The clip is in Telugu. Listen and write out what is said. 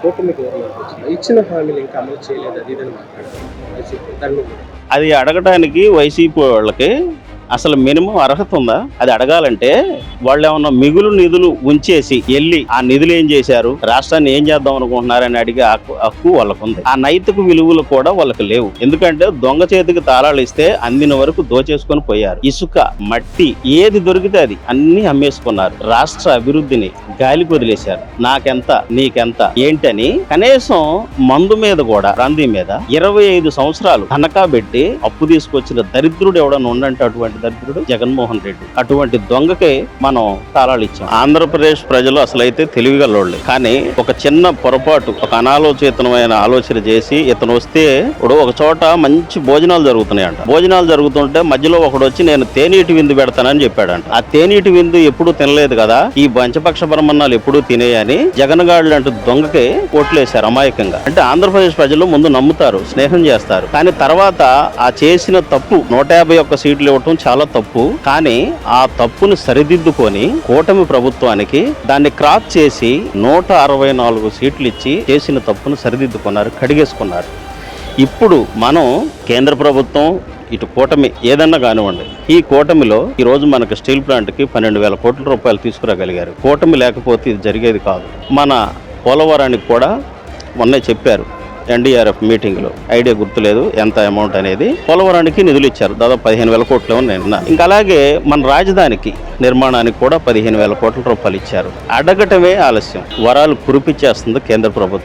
కూటమి గవర్నమెంట్ వచ్చింది ఇచ్చిన హామీలు ఇంకా అమలు చేయలేదు అది ఇదని మాట్లాడారు అది అడగడానికి వైసీపీ వాళ్ళకి అసలు మినిమం అర్హత ఉందా? అది అడగాలంటే వాళ్ళు ఏమన్నా మిగులు నిధులు ఉంచేసి వెళ్ళి ఆ నిధులు ఏం చేశారు? రాష్ట్రాన్ని ఏం చేద్దాం అనుకుంటున్నారని అడిగే హక్కు హక్కు వాళ్ళకు ఉంది ఆ నైతిక విలువలు కూడా వాళ్ళకి లేవు. ఎందుకంటే దొంగ చేతికి తాళాలు ఇస్తే అందిన వరకు దోచేసుకొని పోయారు. ఇసుక మట్టి ఏది దొరికితే అది అన్ని అమ్మేసుకున్నారు. రాష్ట్ర అభివృద్ధిని గాలికి వదిలేశారు. నాకెంత నీకెంత ఏంటని కనీసం మందు మీద కూడా రంది మీద ఇరవై ఐదు సంవత్సరాలు తనఖా పెట్టి అప్పు తీసుకొచ్చిన దరిద్రుడు ఎవడన్నా ఉండంటే అటువంటి దరిద్రుడు జగన్మోహన్ రెడ్డి. అటువంటి దొంగకి మనం తాళాలు ఇచ్చాం. ఆంధ్రప్రదేశ్ ప్రజలు అసలైతే తెలివిగలవాళ్ళు కానీ ఒక చిన్న పొరపాటు ఒక అనాలోచితమైన ఆలోచన చేసి ఇతను వస్తే ఇప్పుడు ఒక చోట మంచి భోజనాలు జరుగుతున్నాయంట. భోజనాలు జరుగుతుంటే మధ్యలో ఒకడు వచ్చి నేను తేనీటి విందు పెడతానని చెప్పాడంట. ఆ తేనీటి విందు ఎప్పుడు తినలేదు కదా? ఈ పంచపక్ష బ్రహ్మణాలు ఎప్పుడు తినేయని జగన్ గాడు అంటూ దొంగకి ఓట్లేశారు అమాయకంగా. అంటే ఆంధ్రప్రదేశ్ ప్రజలు ముందు నమ్ముతారు స్నేహం చేస్తారు. కానీ తర్వాత ఆ చేసిన తప్పు నూట యాభై ఒక్క సీట్లు ఇవ్వటం చాలా తప్పు. కానీ ఆ తప్పును సరిదిద్దుకొని కూటమి ప్రభుత్వానికి దాన్ని క్రాప్ చేసి నూట అరవై నాలుగు సీట్లు ఇచ్చి చేసిన తప్పును సరిదిద్దుకున్నారు కడిగేసుకున్నారు. ఇప్పుడు మనం కేంద్ర ప్రభుత్వం ఇటు కూటమి ఏదన్నా కానివ్వండి ఈ కూటమిలో ఈ రోజు మనకు స్టీల్ ప్లాంట్కి పన్నెండు వేల కోట్ల రూపాయలు తీసుకురాగలిగారు. కూటమి లేకపోతే ఇది జరిగేది కాదు. మన పోలవరానికి కూడా మొన్నే చెప్పారు. ఎన్డీఆర్ఎఫ్ మీటింగ్లో. ఐడియా గుర్తులేదు ఎంత అమౌంట్ అనేది. పోలవరానికి నిధులు ఇచ్చారు దాదాపు పదిహేను వేల కోట్లు నేను ఇంకా అలాగే మన రాజధానికి నిర్మాణానికి కూడా పదిహేను వేల కోట్ల రూపాయలు ఇచ్చారు. అడగటమే ఆలస్యం. వరాలు కురిపించేస్తుంది కేంద్ర ప్రభుత్వం.